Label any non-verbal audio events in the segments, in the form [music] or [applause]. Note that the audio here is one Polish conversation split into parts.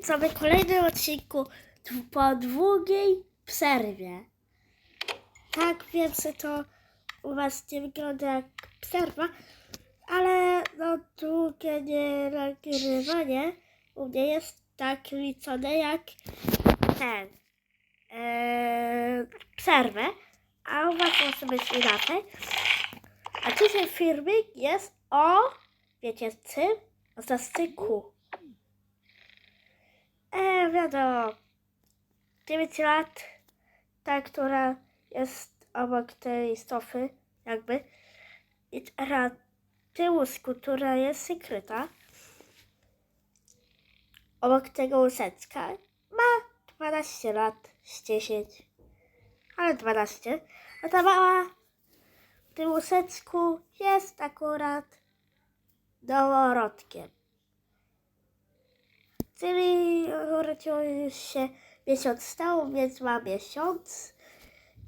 Witamy w kolejnym odcinku po długiej przerwie. Tak, wiem, że to u Was nie wygląda jak przerwa, ale no długie nie nagrywanie u mnie jest tak liczone jak ten ee, przerwę, a u Was może być inaczej. A dzisiaj filmik jest o, wiecie czym? O zastyku. E, wiadomo. 9 lat, ta, która jest obok tej stofy, jakby. I teraz ty łóżku, która jest skryta, obok tego łóżeczka, ma 12 lat, z 10, ale 12. A ta mała w tym łóżeczku jest akurat noworodkiem. Czyli urodził się miesiąc temu, więc ma miesiąc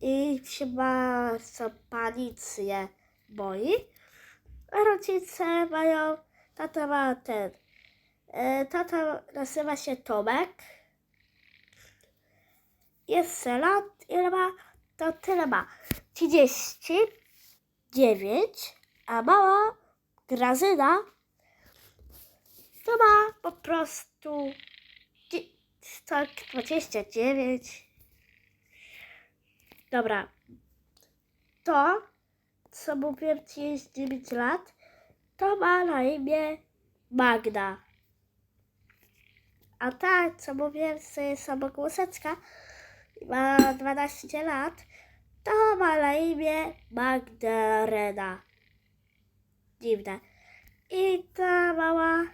i się bardzo panicznie boi. A rodzice mają, tata ma ten, e, tata nazywa się Tomek. Jest lat, ile ma? To tyle ma. 39, a mała Grażyna to ma po prostu tak 29. Dobra. To, co mówiłem ci jest 9 lat, to ma na imię Magda. A ta, co mówiłem, że jest samogłoseczka i ma 12 lat, to ma na imię Magdalena. Dziwne. I ta mała,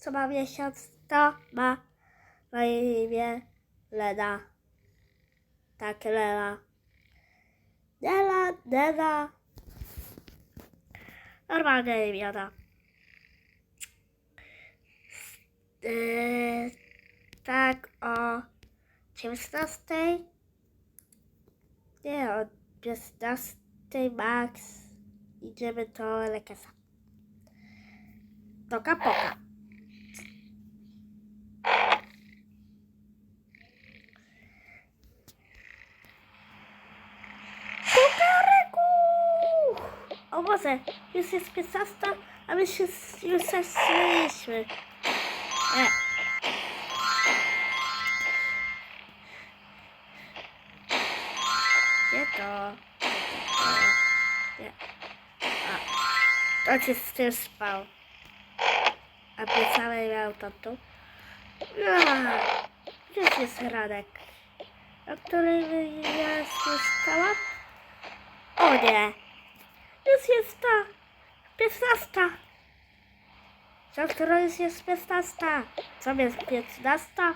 co ma miesiąc, to ma na imię Lena. Tak, Lena. Lena, Lena. Normalne imiona. Yy, tak, o 19. Nie, o 15 max. Idziemy do lekarza. Toka poka. O Boże, już jest 15, a my się już zasłyszeliśmy. E. Gdzie to? Nie. A. On się z tym spał. A pisałem miał tatą. Gdzieś jest ranek? O którym ja słyszałam? O nie! Już jest ta! Piętnasta! Za którą jest piętnasta? Co jest piętnasta?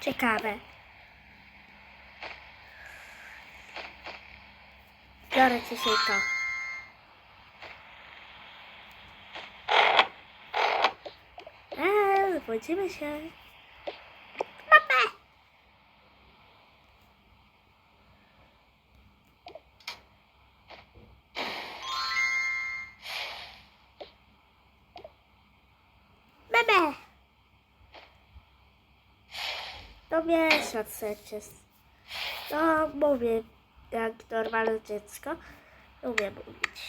Ciekawe. Biorę dzisiaj to. Eee, budzimy się. Miesiąc przecież. No, mówię jak normalne dziecko. Umiem mówić.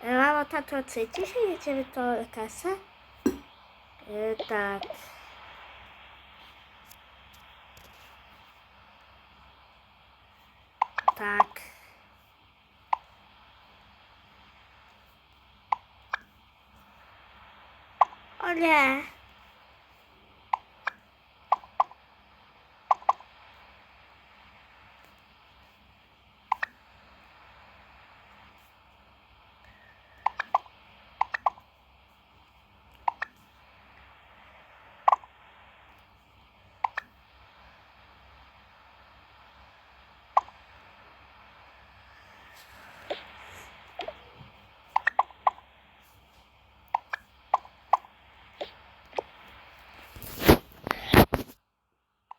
E, Mamo, tato, czy dzisiaj jedziemy do lekarza? E, tak. Tak. O nie.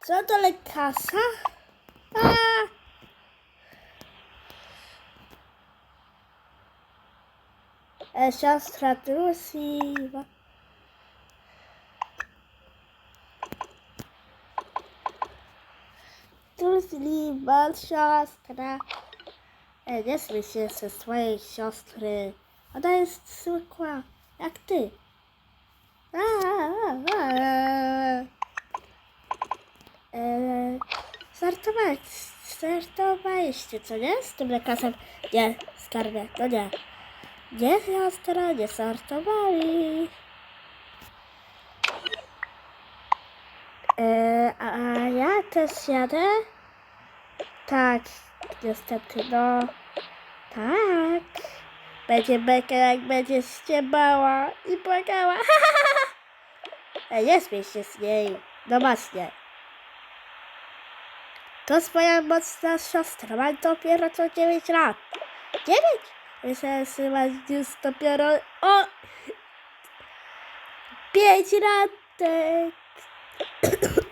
Co to lekarza? A! E, siostra trusiwa. Trusliwa siostra. E, nie się ze swojej siostry. Ona jest zwykła, jak ty. A, A, a, a. żartowałeś, żartowaliście, co nie? Z tym lekarzem. Nie, skarbie, no nie. Nie, siostra, nie żartowali. E, a ja też jadę? Tak, niestety, no. Tak. Będzie beka, jak będziesz ściemała i płakała. [laughs] E, nie śmiej się z niej. No właśnie. To jest moja mocna siostra. Mam dopiero co 9 lat. 9? Myślałem, że mam już dopiero... O! 5 latek. [coughs]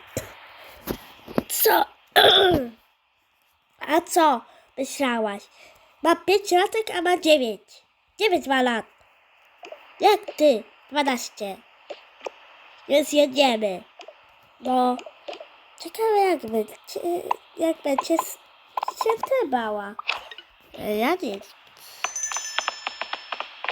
Co? [coughs] A co myślałaś? Ma 5 latek, a ma 9. 9 ma lat. Jak ty? 12. Więc jedziemy. No. Ciekawe jak będzie, jak będzie się bała. E, Ja nic.